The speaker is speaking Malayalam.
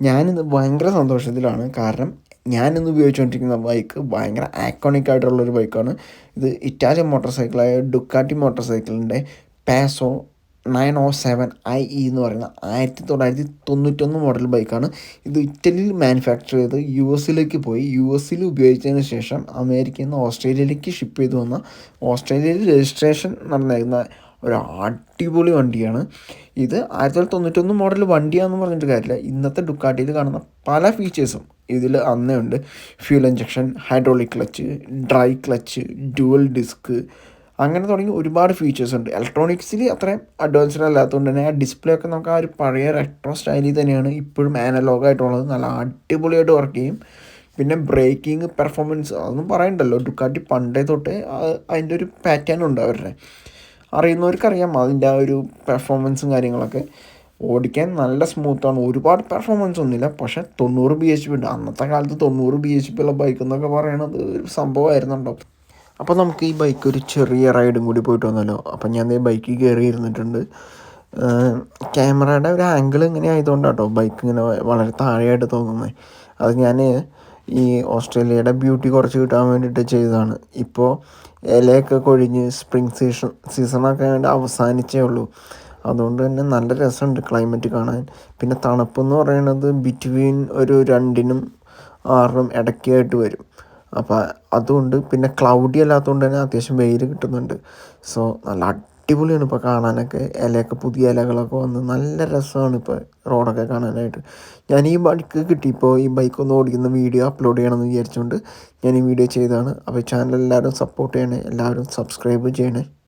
ഞാനിന്ന് ഭയങ്കര സന്തോഷത്തിലാണ്. കാരണം ഞാനിന്ന് ഉപയോഗിച്ചുകൊണ്ടിരിക്കുന്ന ബൈക്ക് ഭയങ്കര ആക്കോണിക് ആയിട്ടുള്ളൊരു ബൈക്കാണ് ഇത് ഇറ്റാലിയൻ മോട്ടോർ സൈക്കിളായ ഡുക്കാട്ടി മോട്ടോർ സൈക്കിളിന്റെ Paso nine O seven I E എന്ന് പറയുന്ന ആയിരത്തി തൊള്ളായിരത്തി തൊണ്ണൂറ്റൊന്ന് മോഡൽ ബൈക്കാണ് ഇത് ഇറ്റലിയിൽ മാനുഫാക്ചർ ചെയ്ത് യു എസിലേക്ക് പോയി. യു എസിൽ ഉപയോഗിച്ചതിന് ശേഷം അമേരിക്കയിൽ നിന്ന് ഓസ്ട്രേലിയയിലേക്ക് ഷിപ്പ് ചെയ്ത് വന്ന ഓസ്ട്രേലിയയിൽ രജിസ്ട്രേഷൻ നടന്നിരുന്ന ഒരു അടിപൊളി വണ്ടിയാണ്. ഇത് ആയിരത്തി തൊള്ളായിരത്തി തൊണ്ണൂറ്റൊന്ന് മോഡൽ വണ്ടിയാണെന്ന് പറഞ്ഞിട്ട് കാര്യമില്ല. ഇന്നത്തെ ഡുക്കാട്ടിയിൽ കാണുന്ന പല ഫീച്ചേഴ്സും ഇതിൽ അന്നേ ഉണ്ട്. Fuel injection hydraulic clutch dry clutch dual disc അങ്ങനെ തുടങ്ങി ഒരുപാട് ഫീച്ചേഴ്സ് ഉണ്ട്. ഇലക്ട്രോണിക്സിൽ അത്രയും അഡ്വാൻസ്ഡ് അല്ലാത്തതുകൊണ്ട് തന്നെ ആ ഡിസ്പ്ലേ ഒക്കെ നമുക്ക് ആ ഒരു പഴയ റെട്രോ സ്റ്റൈലിൽ തന്നെയാണ് ഇപ്പോഴും ആനലോഗായിട്ടുള്ളത് നല്ല അടിപൊളിയായിട്ട് വർക്ക് ചെയ്യും. പിന്നെ ബ്രേക്കിംഗ് പെർഫോമൻസ് അതൊന്നും പറയണ്ടല്ലോ. ഡുക്കാട്ടി പണ്ടേ തൊട്ടേ അതിന്റെ ഒരു പാറ്റേൺ ഉണ്ട് അവരുടെ. അറിയുന്നവർക്കറിയാം അതിന്റെ ആ ഒരു പെർഫോമൻസും കാര്യങ്ങളൊക്കെ. ഓടിക്കാൻ നല്ല സ്മൂത്താണ് ഒരുപാട് പെർഫോമൻസ് ഒന്നുമില്ല. പക്ഷേ തൊണ്ണൂറ് ബി എച്ച് പി ഉണ്ട്. അന്നത്തെ കാലത്ത് തൊണ്ണൂറ് ബി എച്ച് പി ഉള്ള ബൈക്ക് എന്നൊക്കെ പറയണത് ഒരു സംഭവമായിരുന്നുണ്ടോ അപ്പോൾ നമുക്ക് ഈ ബൈക്ക് ഒരു ചെറിയ റൈഡും കൂടി പോയിട്ട് വന്നല്ലോ. അപ്പം ഞാൻ ഈ ബൈക്കിൽ കയറി ഇരുന്നിട്ടുണ്ട്. ക്യാമറയുടെ ഒരു ആംഗിൾ ഇങ്ങനെ ആയതുകൊണ്ടാട്ടോ ബൈക്ക് ഇങ്ങനെ വളരെ താഴെയായിട്ട് തോന്നുന്നത് അത് ഞാൻ ഈ ഓസ്ട്രേലിയയുടെ ബ്യൂട്ടി കുറച്ച് കിട്ടാൻ വേണ്ടിയിട്ട് ചെയ്തതാണ്. ഇപ്പോൾ ഇലയൊക്കെ കൊഴിഞ്ഞ് സ്പ്രിങ് സീസൺ സീസണൊക്കെ വേണ്ടി അവസാനിച്ചേ ഉള്ളൂ. അതുകൊണ്ട് തന്നെ നല്ല രസമുണ്ട് ക്ലൈമറ്റ് കാണാൻ. പിന്നെ തണുപ്പെന്ന് പറയുന്നത് ബിറ്റ്വീൻ ഒരു രണ്ടിനും ആറിനും ഇടയ്ക്കായിട്ട് വരും. അപ്പോൾ അതുകൊണ്ട് പിന്നെ ക്ലൗഡി അല്ലാത്തതുകൊണ്ട് തന്നെ അത്യാവശ്യം വെയിൽ കിട്ടുന്നുണ്ട്. സോ നല്ല അടിപൊളിയാണ് ഇപ്പോൾ കാണാനൊക്കെ. ഇലയൊക്കെ പുതിയ ഇലകളൊക്കെ വന്ന് നല്ല രസമാണ് ഇപ്പോൾ റോഡൊക്കെ കാണാനായിട്ട്. ഞാൻ ഈ ബൈക്ക് കിട്ടിയപ്പോൾ ഈ ബൈക്ക് ഒന്ന് ഓടിക്കുന്ന വീഡിയോ അപ്ലോഡ് ചെയ്യണമെന്ന് വിചാരിച്ചുകൊണ്ട് ഞാൻ ഈ വീഡിയോ ചെയ്തതാണ്. അപ്പോൾ ചാനൽ എല്ലാവരും സപ്പോർട്ട് ചെയ്യണേ എല്ലാവരും സബ്സ്ക്രൈബ് ചെയ്യണേ.